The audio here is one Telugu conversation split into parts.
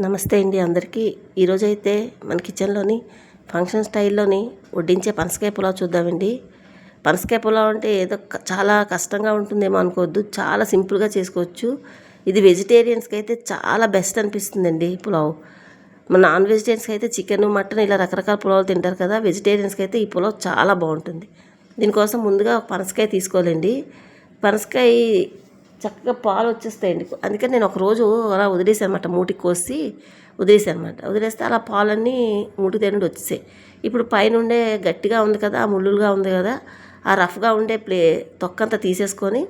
నమస్తే అండి అందరికీ. ఈరోజైతే మన కిచెన్లోని ఫంక్షన్ స్టైల్లోని వడ్డించే పనసకాయ పులావ్ చూద్దామండి. పనసకాయ పులావ్ అంటే ఏదో చాలా కష్టంగా ఉంటుందేమో అనుకోవద్దు. చాలా సింపుల్గా చేసుకోవచ్చు. ఇది వెజిటేరియన్స్కి అయితే చాలా బెస్ట్ అనిపిస్తుందండి పులావ్. మన నాన్ వెజిటేరియన్స్కి అయితే చికెన్ మటన్ ఇలా రకరకాల పులావులు తింటారు కదా వెజిటేరియన్స్కి అయితే ఈ పులావ్ చాలా బాగుంటుంది. దీనికోసం ముందుగా పనసకాయ తీసుకోవాలండి. పనసకాయ చక్కగా పాలు వచ్చేస్తాయండి అందుకని నేను ఒక రోజు అలా వదిలేసాను అనమాట మూటికి కోసి వదిలేసాను అనమాట వదిలేస్తే అలా పాలన్నీ మూటికి తినండి వచ్చేసాయి. ఇప్పుడు పైన ఉండే గట్టిగా ఉంది కదా ఆ ముళ్ళులుగా ఉంది కదా ఆ రఫ్గా ఉండే ప్లే తొక్కంతా తీసేసుకొని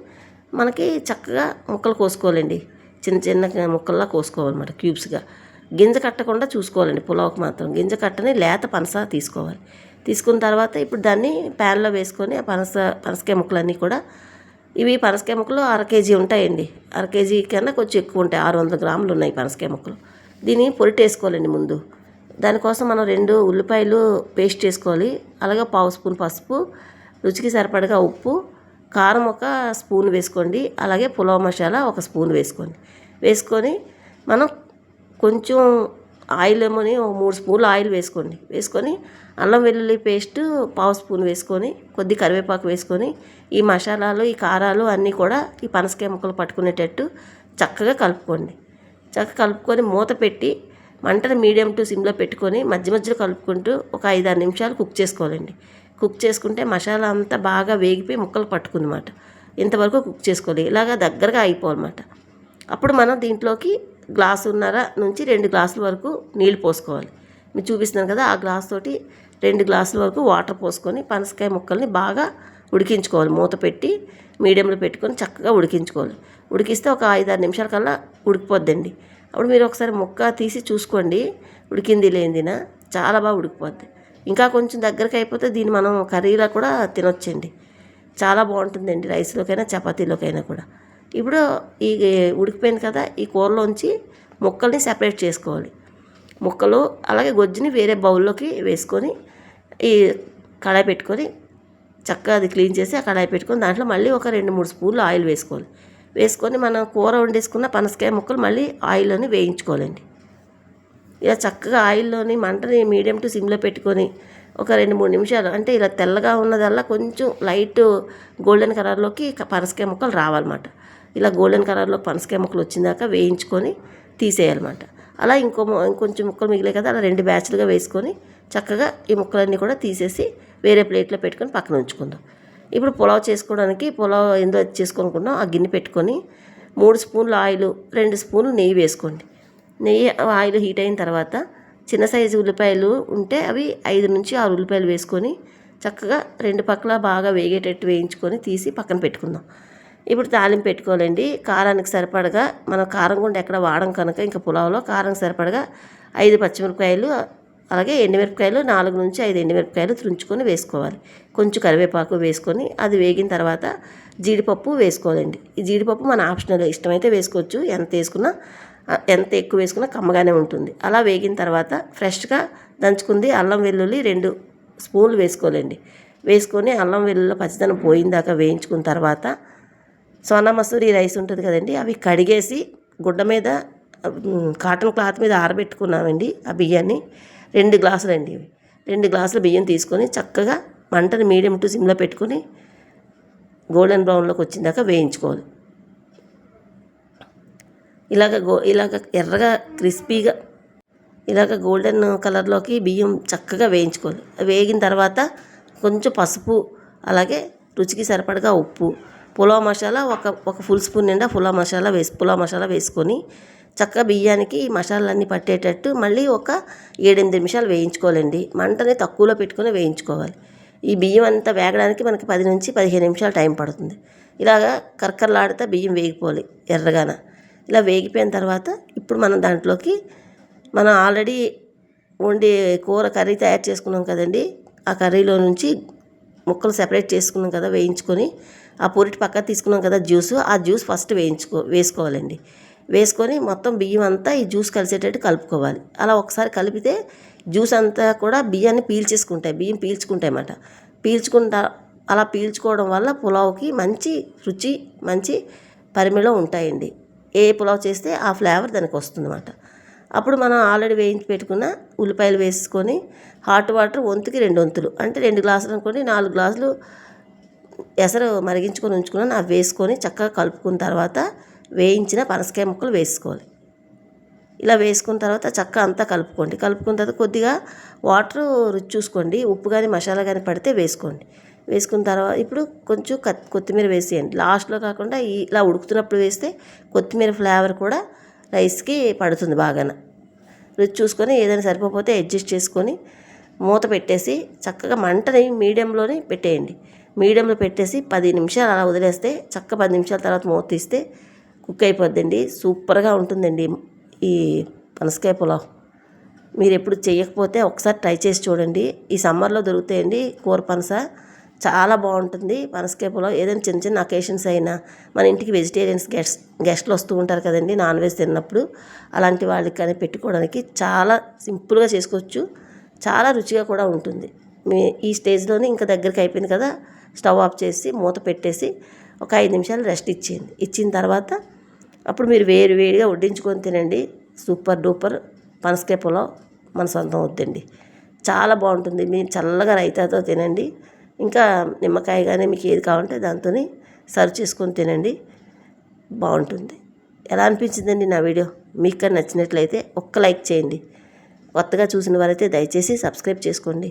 మనకి చక్కగా ముక్కలు కోసుకోవాలండి. చిన్న చిన్న ముక్కల్లా కోసుకోవాలన్నమాట క్యూబ్స్గా. గింజ కట్టకుండా చూసుకోవాలండి పులావ్కి మాత్రం. గింజ కట్టని లేత పనస తీసుకోవాలి. తీసుకున్న తర్వాత ఇప్పుడు దాన్ని ప్యాన్లో వేసుకొని ఆ పనస పనసకాయ ముక్కలన్నీ కూడా ఇవి పనసకాయ ముక్కలు అర కేజీ ఉంటాయండి. అర కేజీ కన్నా కొంచెం ఎక్కువ ఉంటాయి. ఆరు వందల గ్రాములు ఉన్నాయి పనసకాయ ముక్కలు. దీన్ని పొరిటేసుకోవాలండి ముందు. దానికోసం మనం రెండు ఉల్లిపాయలు పేస్ట్ చేసుకోవాలి. అలాగే పావు స్పూన్ పసుపు రుచికి సరిపడగా ఉప్పు కారం ఒక స్పూన్ వేసుకోండి. అలాగే పులావ్ మసాలా ఒక స్పూన్ వేసుకోండి. వేసుకొని మనం కొంచెం ఆయిల్ ఏమోని ఒక మూడు స్పూన్లు ఆయిల్ వేసుకోండి. వేసుకొని అల్లం వెల్లుల్లి పేస్ట్ పావు స్పూన్ వేసుకొని కొద్ది కరివేపాకు వేసుకొని ఈ మసాలాలు ఈ కారాలు అన్నీ కూడా ఈ పనసకాయ ముక్కలు పట్టుకునేటట్టు చక్కగా కలుపుకోండి. చక్కగా కలుపుకొని మూత పెట్టి మంటను మీడియం టు సిమ్లో పెట్టుకొని మధ్య మధ్యలో కలుపుకుంటూ ఒక ఐదు ఆరు నిమిషాలు కుక్ చేసుకోవాలండి. కుక్ చేసుకుంటే మసాలా అంతా బాగా వేగిపోయి ముక్కలు పట్టుకుందన్నమాట. ఇంతవరకు కుక్ చేసుకోవాలి ఇలాగ దగ్గరగా అయిపోవాలన్నమాట. అప్పుడు మనం దీంట్లోకి గ్లాసున్నర నుంచి రెండు గ్లాసుల వరకు నీళ్ళు పోసుకోవాలి. మీరు చూపిస్తున్నాను కదా ఆ గ్లాస్ తోటి రెండు గ్లాసుల వరకు వాటర్ పోసుకొని పనసకాయ ముక్కల్ని బాగా ఉడికించుకోవాలి. మూత పెట్టి మీడియంలో పెట్టుకొని చక్కగా ఉడికించుకోవాలి. ఉడికిస్తే ఒక ఐదారు నిమిషాల కల్లా ఉడికిపోద్దండి. అప్పుడు మీరు ఒకసారి ముక్క తీసి చూసుకోండి. ఉడికింది లేనిదినా చాలా బాగా ఉడికిపోద్ది. ఇంకా కొంచెం దగ్గరికి అయిపోతే దీన్ని మనం కర్రీలా కూడా తినొచ్చండి. చాలా బాగుంటుందండి రైస్లోకైనా చపాతీలోకైనా కూడా. ఇప్పుడు ఈ ఉడికిపోయింది కదా ఈ కూరలోంచి ముక్కల్ని సెపరేట్ చేసుకోవాలి. ముక్కలు అలాగే గొజ్జుని వేరే బౌల్లోకి వేసుకొని ఈ కడాయి పెట్టుకొని చక్కగా అది క్లీన్ చేసి ఆ కడాయి పెట్టుకొని దాంట్లో మళ్ళీ ఒక రెండు మూడు స్పూన్లు ఆయిల్ వేసుకోవాలి. వేసుకొని మనం కూర వండేసుకున్న పనసకాయ ముక్కలు మళ్ళీ ఆయిల్లోని వేయించుకోవాలండి. ఇలా చక్కగా ఆయిల్లోని మంటని మీడియం టు సిమ్లో పెట్టుకొని ఒక రెండు మూడు నిమిషాలు అంటే ఇలా తెల్లగా ఉన్నదల్లా కొంచెం లైట్ గోల్డెన్ కలర్లోకి పనసకాయ ముక్కలు రావాలన్నమాట. ఇలా గోల్డెన్ కలర్లో పనసకాయ ముక్కలు వచ్చిందాక వేయించుకొని తీసేయాలన్నమాట. అలా ఇంకో ఇంకొంచెం ముక్కలు మిగిలే కదా అలా రెండు బ్యాచ్లుగా వేసుకొని చక్కగా ఈ ముక్కలన్నీ కూడా తీసేసి వేరే ప్లేట్లో పెట్టుకొని పక్కన ఉంచుకుందాం. ఇప్పుడు పులావ్ చేసుకోవడానికి పులావ్ ఏందో చేసుకోనుకున్నాం ఆ గిన్నె పెట్టుకొని మూడు స్పూన్లు ఆయిల్ రెండు స్పూన్లు నెయ్యి వేసుకోండి. నెయ్యి ఆయిల్ హీట్ అయిన తర్వాత చిన్న సైజు ఉల్లిపాయలు ఉంటే అవి ఐదు నుంచి ఆరు ఉల్లిపాయలు వేసుకొని చక్కగా రెండు పక్కల బాగా వేగేటట్టు వేయించుకొని తీసి పక్కన పెట్టుకుందాం. ఇప్పుడు తాలింపు పెట్టుకోవాలండి. కారానికి సరిపడగా మనం కారం గుండె ఎక్కడ వాడం కనుక ఇంకా పులావ్లో కారం సరిపడగా ఐదు పచ్చిమిరపకాయలు అలాగే ఎండుమిరపకాయలు నాలుగు నుంచి ఐదు ఎండుమిరపకాయలు తుంచుకొని వేసుకోవాలి. కొంచెం కరివేపాకు వేసుకొని అది వేగిన తర్వాత జీడిపప్పు వేసుకోవాలండి. ఈ జీడిపప్పు మన ఆప్షనల్ ఇష్టమైతే వేసుకోవచ్చు. ఎంత వేసుకున్నా ఎంత ఎక్కువ వేసుకున్నా కమ్మగానే ఉంటుంది. అలా వేగిన తర్వాత ఫ్రెష్గా దంచుకుంది అల్లం వెల్లుల్లి రెండు స్పూన్లు వేసుకోవాలండి. వేసుకొని అల్లం వెల్లుల్లి పచ్చదనం పోయిందాక వేయించుకున్న తర్వాత సోనా మసూరి రైస్ ఉంటుంది కదండి అవి కడిగేసి గుడ్డ మీద కాటన్ క్లాత్ మీద ఆరబెట్టుకున్నామండి ఆ బియ్యాన్ని. రెండు గ్లాసులు అండి రెండు గ్లాసుల బియ్యం తీసుకొని చక్కగా మంటని మీడియం టు సిమ్లో పెట్టుకొని గోల్డెన్ బ్రౌన్లోకి వచ్చిందాక వేయించుకోవాలి. ఇలాగ గో ఇలాగ ఎర్రగా క్రిస్పీగా ఇలాగ గోల్డెన్ కలర్లోకి బియ్యం చక్కగా వేయించుకోవాలి. వేగిన తర్వాత కొంచెం పసుపు అలాగే రుచికి సరిపడగా ఉప్పు పులావ్ మసాలా ఒక ఒక ఫుల్ స్పూన్ నిండా పులావ్ మసాలా వేసి పులావ్ మసాలా వేసుకొని చక్కగా బియ్యానికి ఈ మసాలాలన్నీ పట్టేటట్టు మళ్ళీ ఒక ఏడెనిమిది నిమిషాలు వేయించుకోవాలండి. మంటని తక్కువలో పెట్టుకొని వేయించుకోవాలి. ఈ బియ్యం అంతా వేగడానికి మనకి పది నుంచి పదిహేను నిమిషాలు టైం పడుతుంది. ఇలాగా కరకరలాడితే బియ్యం వేగిపోవాలి ఎర్రగాన. ఇలా వేగిపోయిన తర్వాత ఇప్పుడు మనం దాంట్లోకి మనం ఆల్రెడీ వండి కూర కర్రీ తయారు చేసుకున్నాం కదండి. ఆ కర్రీలో నుంచి ముక్కలు సెపరేట్ చేసుకున్నాం కదా వేయించుకొని ఆ పూరిటి పక్క తీసుకున్నాం కదా జ్యూస్ ఆ జ్యూస్ ఫస్ట్ వేయించుకో వేసుకోవాలండి. వేసుకొని మొత్తం బియ్యం అంతా ఈ జ్యూస్ కలిసేటట్టు కలుపుకోవాలి. అలా ఒకసారి కలిపితే జ్యూస్ అంతా కూడా బియ్యాన్ని పీల్చేసుకుంటాయి బియ్యం పీల్చుకుంటాయి అన్నమాట పీల్చుకుంటా అలా పీల్చుకోవడం వల్ల పులావ్కి మంచి రుచి మంచి పరిమిళం ఉంటాయండి. ఏ పులావ్ చేస్తే ఆ ఫ్లేవర్ దానికి వస్తుందన్నమాట. అప్పుడు మనం ఆల్రెడీ వేయించి పెట్టుకున్న ఉల్లిపాయలు వేసుకొని హాట్ వాటర్ వంతుకి రెండు వంతులు అంటే రెండు గ్లాసులు అనుకోండి నాలుగు గ్లాసులు ఎసరు మరిగించుకొని ఉంచుకున్నాను అవి వేసుకొని చక్కగా కలుపుకున్న తర్వాత వేయించిన పనసకాయ ముక్కలు వేసుకోవాలి. ఇలా వేసుకున్న తర్వాత చక్క అంతా కలుపుకోండి. కలుపుకున్న తర్వాత కొద్దిగా వాటర్ రుచి చూసుకోండి. ఉప్పు కానీ మసాలా కానీ పడితే వేసుకోండి. వేసుకున్న తర్వాత ఇప్పుడు కొంచెం కత్ కొత్తిమీర వేసేయండి. లాస్ట్లో కాకుండా ఇలా ఉడుకుతున్నప్పుడు వేస్తే కొత్తిమీర ఫ్లేవర్ కూడా రైస్కి పడుతుంది బాగా రుచి చూసుకొని ఏదైనా సరిపోతే అడ్జస్ట్ చేసుకొని మూత పెట్టేసి చక్కగా మంటని మీడియంలోనే పెట్టేయండి. మీడియంలో పెట్టేసి పది నిమిషాలు అలా వదిలేస్తే చక్క పది నిమిషాల తర్వాత మూత తీస్తే కుక్ అయిపోద్దండి. సూపర్గా ఉంటుందండి ఈ పనసకాయ పులావ్. మీరు ఎప్పుడు చేయకపోతే ఒకసారి ట్రై చేసి చూడండి. ఈ సమ్మర్లో దొరుకుతాయండి కూర పనస. చాలా బాగుంటుంది పనసకాయ పులావ్. ఏదైనా చిన్న చిన్న అకేషన్స్ అయినా మన ఇంటికి వెజిటేరియన్స్ గెస్ట్ గెస్ట్లు వస్తూ ఉంటారు కదండి నాన్ వెజ్ తిన్నప్పుడు. అలాంటి వాళ్ళకి కానీ పెట్టుకోవడానికి చాలా సింపుల్గా చేసుకోవచ్చు. చాలా రుచిగా కూడా ఉంటుంది. ఈ స్టేజ్లోనే ఇంకా దగ్గరికి అయిపోయింది కదా స్టవ్ ఆఫ్ చేసి మూత పెట్టేసి ఒక ఐదు నిమిషాలు రెస్ట్ ఇచ్చేయండి. ఇచ్చిన తర్వాత అప్పుడు మీరు వేరు వేడిగా వడ్డించుకొని తినండి. సూపర్ డూపర్ పనసకాయ పులావ్ మన సొంతం వద్దండి. చాలా బాగుంటుంది. మీరు చల్లగా రైతాతో తినండి. ఇంకా నిమ్మకాయ కానీ మీకు ఏది కావాలంటే దాంతో సర్వ్ చేసుకొని తినండి. బాగుంటుంది. ఎలా అనిపించిందండి నా వీడియో? మీకు నచ్చినట్లయితే ఒక్క లైక్ చేయండి. కొత్తగా చూసిన వారైతే దయచేసి సబ్స్క్రైబ్ చేసుకోండి.